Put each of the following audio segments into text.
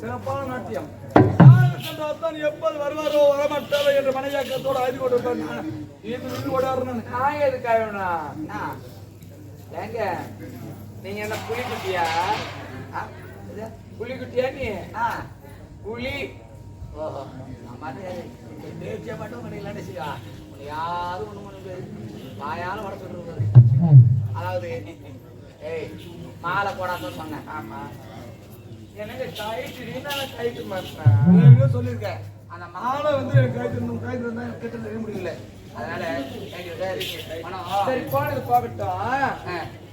சிறப்பான நாட்டியம் தான் எப்போது வருவாரோ வரமாட்டாரோ என்ற மனைவியாக்கத்தோடு அழுது கொண்டிருப்பார் நான் இது நின்று ஓடாருன்னு நான் எதுக்காக வேணும் ஏங்க நீங்க என்ன புலிக்குட்டியா ஆ, இது? புலிக்குட்டியா நீ ஆ, புலி ஓஹோ. ஆமா, அது தேய்ச்சியா மட்டும் உங்களை இல்லாட்டி செய்வா. உன்னை யாரும் ஒண்ணும் பண்ண முடியாது. வாயால வட சொல்றது. அதாவது ஏய் மாலை போடாதன்னு சொன்னேன். ஆமா. எனக்கு கைட்டு நீனால கைட்டு மாட்டா நீ எங்கேயோ சொல்லியிருக்க அந்த மா- ஆளை வந்து எனக்கு இருந்தோம் கைது இருந்தா கிட்ட தெரிய முடியல. அதனால. சரி போனது போகட்டும்.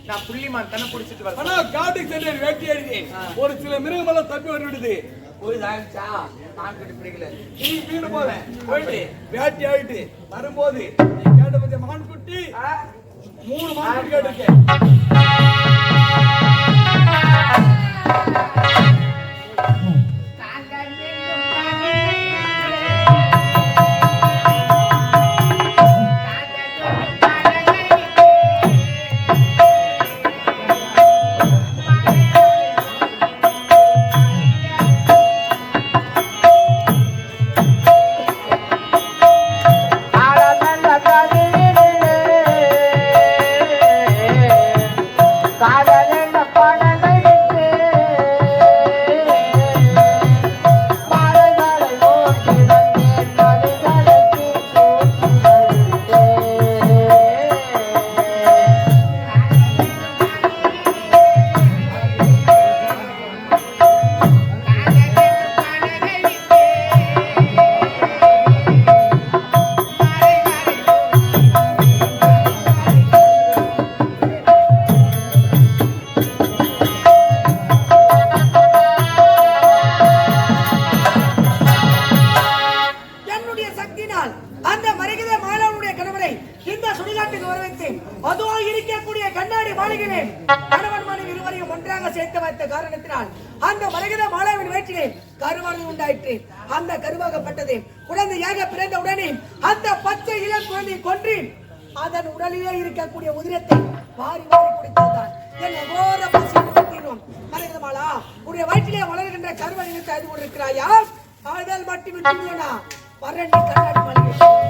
நான் புள்ளிமான் தானே பிடிச்சிட்டு வரேன். ஆனா காட்டுக்கு சென்று வேட்டையாடி ஒரு சில மிருகமெல்லாம் தப்பி வந்து விடுது போய் சாகிச்சா நான் கிட்ட பிடிக்கல. நீ வீடு போறேன் போயிட்டு வேட்டையாடிட்டு வரும்போது நீ கேட்ட பத்திய மான் குட்டி? மூணு மான் கேட்டிருக்கேன் சுடுகாட்டுக்கு வரவைத்து அதோ இருக்கக்கூடிய கண்ணாடி மாளிகையிலே கணவன் மனைவி இருவரையும் ஒன்றாக சேர்த்து வைத்த காரணத்தினால் அந்த மரகத மாலாவின் வயிற்றிலே கருவானது உண்டாயிற்று. அந்த கருவாகப்பட்டது. குழந்தையாக பிறந்த உடனே அந்த பச்சை இளம் குழந்தை கொன்று அதன் உடலிலே இருக்கக்கூடிய உதிரத்தை வாரி வாரி குடித்ததுதான் என் அகோர பசி தீரும். மரகத மாலா உடைய வயிற்றிலே வளர்கின்ற கருவை நினைத்து அழுது கொண்டிருக்கிறாயா? ஆதல் மட்டும் விட்டுவிடனா பரண்டி கண்ணாடி மாளிகை.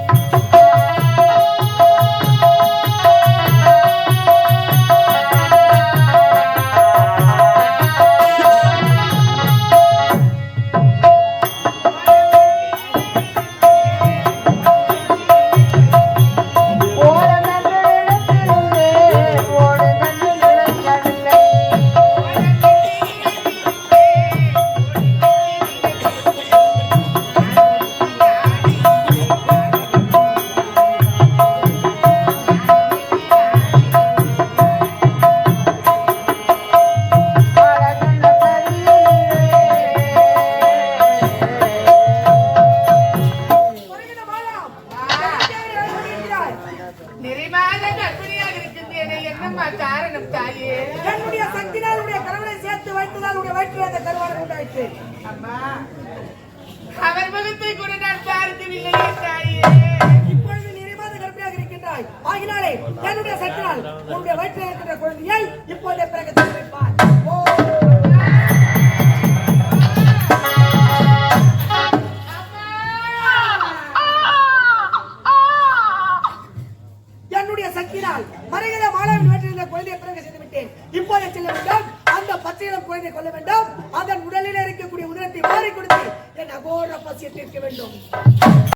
கருவானை அம்மா அவர் முகத்தை கூட நான் பார்த்ததில்லை தாயே இப்பொழுது நிறைவாத கருப்பியாக இருக்கின்றாய். ஆகினாலே என்னுடைய சக்தினால் உன்னுடைய வயிற்றில் இருக்கின்ற குழந்தையை இப்போதே பிறகு தந்து ஓ! என்னுடைய சக்தினால் மறைகிற மாணவன் வேற்றிருந்த குழந்தையை பிறகு செய்து விட்டேன் இப்போதே செல்ல வேண்டும் அந்த பச்சை குழந்தை கொள்ள வேண்டும். அதன் அகோர பசியை தீர்க்க வேண்டும்.